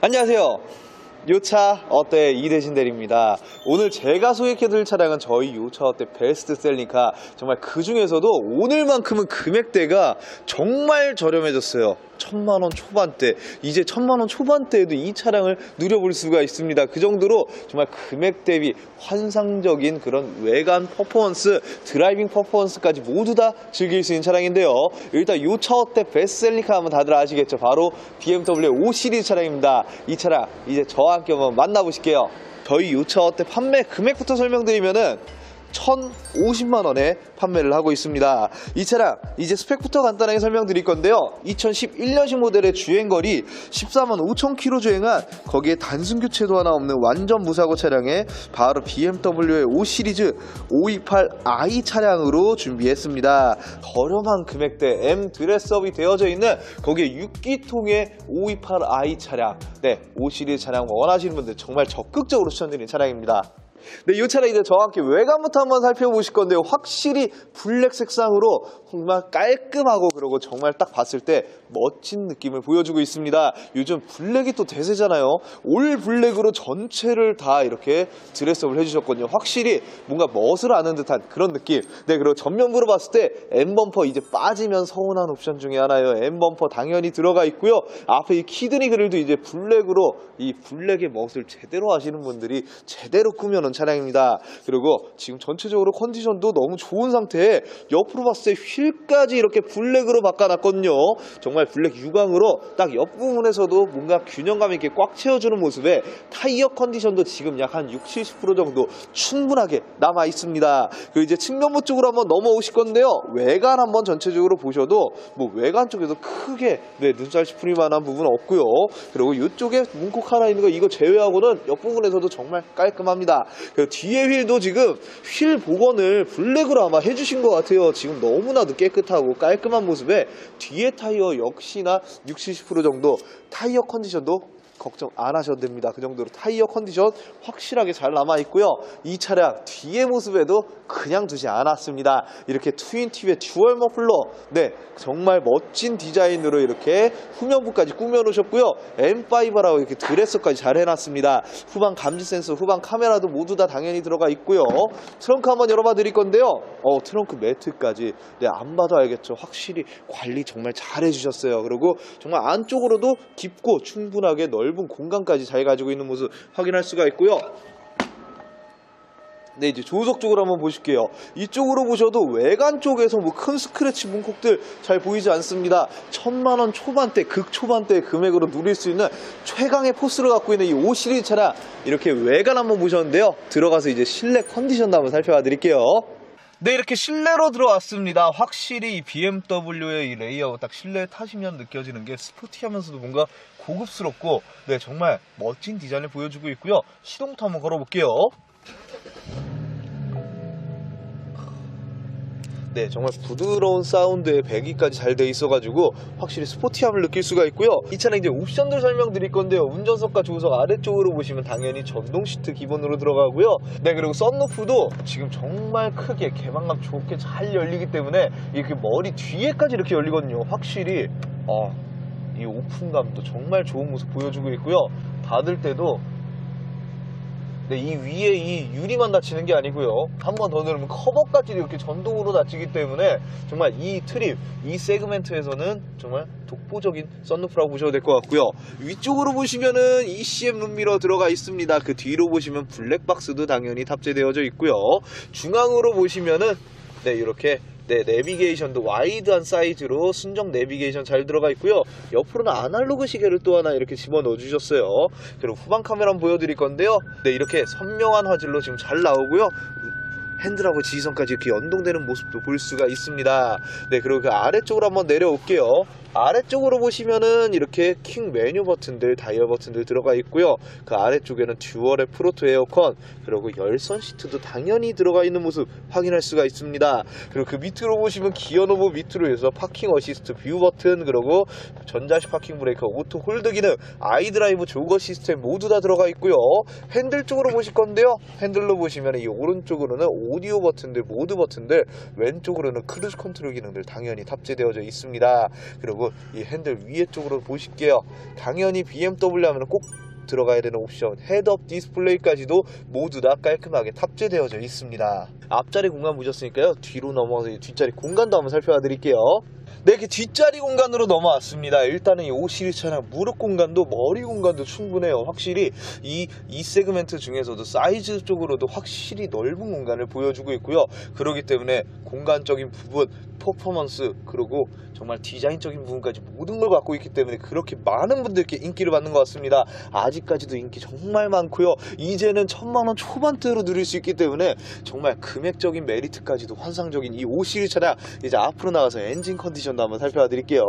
안녕하세요. 요차 어때 이대신 대리입니다. 오늘 제가 소개해드릴 차량은 저희 요차 어때 베스트셀링카 정말 그 중에서도 오늘만큼은 금액대가 정말 저렴해졌어요. 천만 원 초반대 이제 천만 원 초반대에도 이 차량을 누려볼 수가 있습니다. 그 정도로 정말 금액 대비 환상적인 그런 외관 퍼포먼스, 드라이빙 퍼포먼스까지 모두 다 즐길 수 있는 차량인데요. 일단 요차 어때 베스트셀링카 하면 다들 아시겠죠? 바로 BMW 5 시리즈 차량입니다. 이 차량 이제 저와 함께 한번 만나보실게요. 저희 요차 어때 판매 금액부터 설명드리면은 1,050만 원에 판매를 하고 있습니다. 이 차량 이제 스펙부터 간단하게 설명드릴 건데요. 2011년식 모델의 주행거리 14만 5천 킬로 주행한 거기에 단순 교체도 하나 없는 완전 무사고 차량에 바로 BMW의 5 시리즈 528i 차량으로 준비했습니다. 저렴한 금액대 M 드레스업이 되어져 있는 거기에 6기통의 528i 차량. 네, 5 시리즈 차량 원하시는 분들 정말 적극적으로 추천드리는 차량입니다. 네, 이 차량 이제 함께 외관부터 한번 살펴보실 건데요. 확실히 블랙 색상으로 정말 깔끔하고 그리고 정말 딱 봤을 때 멋진 느낌을 보여주고 있습니다. 요즘 블랙이 또 대세잖아요. 올 블랙으로 전체를 다 이렇게 드레스업을 해주셨거든요. 확실히 뭔가 멋을 아는 듯한 그런 느낌. 네, 그리고 전면부로 봤을 때 M 범퍼 이제 빠지면 서운한 옵션 중에 하나예요. M 범퍼 당연히 들어가 있고요. 앞에 이 키드니 그릴도 이제 블랙으로 이 블랙의 멋을 제대로 하시는 분들이 제대로 꾸며놓은 차량입니다. 그리고 지금 전체적으로 컨디션도 너무 좋은 상태에 옆으로 봤을 때 휠까지 이렇게 블랙으로 바꿔놨거든요. 정말 블랙 유광으로 딱 옆부분에서도 뭔가 균형감 있게 꽉 채워주는 모습에 타이어 컨디션도 지금 약 한 60, 70% 정도 충분하게 남아 있습니다. 그리고 이제 측면부 쪽으로 한번 넘어오실 건데요. 외관 한번 전체적으로 보셔도 뭐 외관 쪽에도 크게 네, 눈살 찌푸릴 만한 부분은 없고요. 그리고 이쪽에 문콕 하나 있는 거 이거 제외하고는 옆부분에서도 정말 깔끔합니다. 그리고 뒤에 휠도 지금 휠 복원을 블랙으로 아마 해주신 것 같아요. 지금 너무나도 깨끗하고 깔끔한 모습에 뒤에 타이어 역시나 60, 70% 정도 타이어 컨디션도 걱정 안 하셔도 됩니다. 그 정도로 타이어 컨디션 확실하게 잘 남아 있고요. 이 차량 뒤에 모습에도 그냥 두지 않았습니다. 이렇게 트윈 팁의 듀얼 머플러, 네 정말 멋진 디자인으로 이렇게 후면부까지 꾸며 놓으셨고요. M5라고 이렇게 드레스까지 잘 해놨습니다. 후방 감지 센서, 후방 카메라도 모두 다 당연히 들어가 있고요. 트렁크 한번 열어봐 드릴 건데요. 어 트렁크 매트까지 네안 봐도 알겠죠. 확실히 관리 정말 잘 해주셨어요. 그리고 정말 안쪽으로도 깊고 충분하게 넓은 공간까지 잘 가지고 있는 모습 확인할 수가 있고요. 네, 이제 조석 쪽으로 한번 보실게요. 이쪽으로 보셔도 외관 쪽에서 뭐 큰 스크래치 문콕들 잘 보이지 않습니다. 천만 원 초반대, 극 초반대 금액으로 누릴 수 있는 최강의 포스를 갖고 있는 이 5 시리즈 차량 이렇게 외관 한번 보셨는데요. 들어가서 이제 실내 컨디션도 한번 살펴봐 드릴게요. 네, 이렇게 실내로 들어왔습니다. 확실히 이 BMW의 이 레이아웃 딱 실내에 타시면 느껴지는 게 스포티하면서도 뭔가 고급스럽고 네, 정말 멋진 디자인을 보여주고 있고요. 시동부터 한번 걸어볼게요. 네, 정말 부드러운 사운드에 배기까지 잘 돼 있어가지고 확실히 스포티함을 느낄 수가 있고요. 이 차량 이제 옵션들 설명드릴 건데요. 운전석과 조수석 아래쪽으로 보시면 당연히 전동 시트 기본으로 들어가고요. 네, 그리고 썬루프도 지금 정말 크게 개방감 좋게 잘 열리기 때문에 이렇게 머리 뒤에까지 이렇게 열리거든요. 확실히 어, 이 오픈감도 정말 좋은 모습 보여주고 있고요. 닫을 때도 네, 이 위에 이 유리만 닫히는 게 아니고요. 한 번 더 누르면 커버까지 이렇게 전동으로 닫히기 때문에 정말 이 트립, 이 세그멘트에서는 정말 독보적인 썬루프라고 보셔도 될 것 같고요. 위쪽으로 보시면은 ECM 룸미러 들어가 있습니다. 그 뒤로 보시면 블랙박스도 당연히 탑재되어져 있고요. 중앙으로 보시면은 네, 이렇게 네, 내비게이션도 와이드한 사이즈로 순정 내비게이션 잘 들어가 있고요. 옆으로는 아날로그 시계를 또 하나 이렇게 집어넣어 주셨어요. 그리고 후방 카메라 한번 보여드릴 건데요. 네, 이렇게 선명한 화질로 지금 잘 나오고요. 핸들하고 지지선까지 이렇게 연동되는 모습도 볼 수가 있습니다. 네, 그리고 그 아래쪽으로 한번 내려올게요. 아래쪽으로 보시면은 이렇게 킹 메뉴 버튼들, 다이얼 버튼들 들어가 있고요. 그 아래쪽에는 듀얼의 프로토 에어컨, 그리고 열선 시트도 당연히 들어가 있는 모습 확인할 수가 있습니다. 그리고 그 밑으로 보시면 기어 노브 밑으로 해서 파킹 어시스트 뷰 버튼, 그리고 전자식 파킹 브레이커, 오토 홀드 기능, 아이드라이브 조거 시스템 모두 다 들어가 있고요. 핸들 쪽으로 보실 건데요. 핸들로 보시면 이 오른쪽으로는 오디오 버튼들, 모드 버튼들, 왼쪽으로는 크루즈 컨트롤 기능들 당연히 탑재되어져 있습니다. 그리고 여러분 이 핸들 위에 쪽으로 보실게요. 당연히 BMW 하면 꼭 들어가야 되는 옵션 헤드업 디스플레이까지도 모두 다 깔끔하게 탑재되어져 있습니다. 앞자리 공간 보셨으니까요. 뒤로 넘어가서 이 뒷자리 공간도 한번 살펴봐 드릴게요. 네, 이렇게 뒷자리 공간으로 넘어왔습니다. 일단은 이 5 시리즈 차량 무릎 공간도 머리 공간도 충분해요. 확실히 이, 이 세그멘트 중에서도 사이즈 쪽으로도 확실히 넓은 공간을 보여주고 있고요. 그렇기 때문에 공간적인 부분, 퍼포먼스, 그리고 정말 디자인적인 부분까지 모든 걸 갖고 있기 때문에 그렇게 많은 분들께 인기를 받는 것 같습니다. 아직 까지도 인기 정말 많고요. 이제는 천만 원 초반대로 누릴 수 있기 때문에 정말 금액적인 메리트까지도 환상적인 이 5 시리즈 차량 이제 앞으로 나가서 엔진 컨디션도 한번 살펴봐 드릴게요.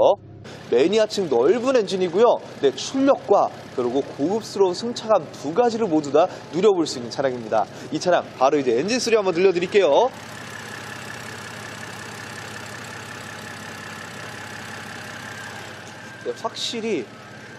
매니아층 넓은 엔진이고요. 네, 출력과 그리고 고급스러운 승차감 두 가지를 모두 다 누려볼 수 있는 차량입니다. 이 차량 바로 이제 엔진 소리 한번 들려드릴게요. 네, 확실히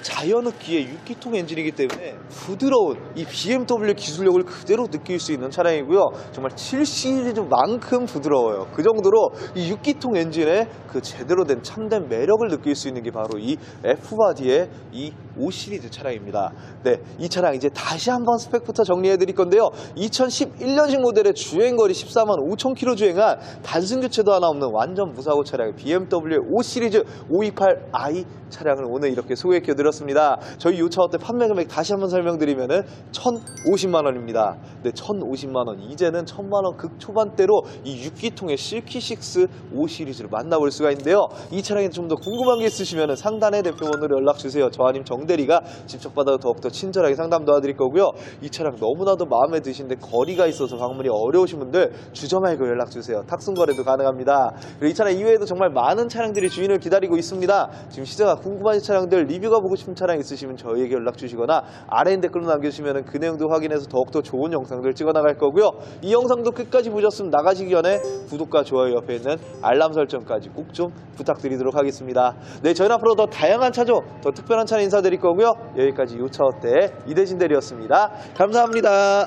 자연흡기의 6기통 엔진이기 때문에 부드러운 이 BMW 기술력을 그대로 느낄 수 있는 차량이고요. 정말 7 시리즈만큼 부드러워요. 그 정도로 이 6기통 엔진의 그 제대로 된 참된 매력을 느낄 수 있는 게 바로 이 F바디의 이 5 시리즈 차량입니다. 네, 이 차량 이제 다시 한번 스펙부터 정리해 드릴 건데요. 2011년식 모델의 주행거리 14만 5천 킬로 주행한 단순 교체도 하나 없는 완전 무사고 차량 BMW 5 시리즈 528i 차량을 오늘 이렇게 소개해 드렸습니다. 저희 요차어때 판매 금액 다시 한번 설명드리면 은 1,050만 원입니다. 네, 1,050만 원. 이제는 1,000만 원 극 초반대로 이 6기통의 실키6 5 시리즈를 만나볼 수가 있는데요. 이 차량에 좀 더 궁금한 게 있으시면 상단의 대표번호로 연락 주세요. 저 아님 정대리가 직접 받아도 더욱더 친절하게 상담 도와드릴 거고요. 이 차량 너무나도 마음에 드시는데 거리가 있어서 방문이 어려우신 분들 주저 말고 연락 주세요. 탁송 거래도 가능합니다. 그리고 이 차량 이외에도 정말 많은 차량들이 주인을 기다리고 있습니다. 지금 시세가 궁금하신 차량들 리뷰가 보고 싶은 차량 있으시면 저희에게 연락 주시거나 아래 댓글로 남겨주시면 그 내용도 확인해서 더욱더 좋은 영상들 찍어 나갈 거고요. 이 영상도 끝까지 보셨으면 나가시기 전에 구독과 좋아요 옆에 있는 알람 설정까지 꼭 좀 부탁드리도록 하겠습니다. 네, 저희는 앞으로 더 다양한 차종, 더 특별한 차량 인사드릴 거고요. 여기까지 요차 어때 이대진 대리였습니다. 감사합니다.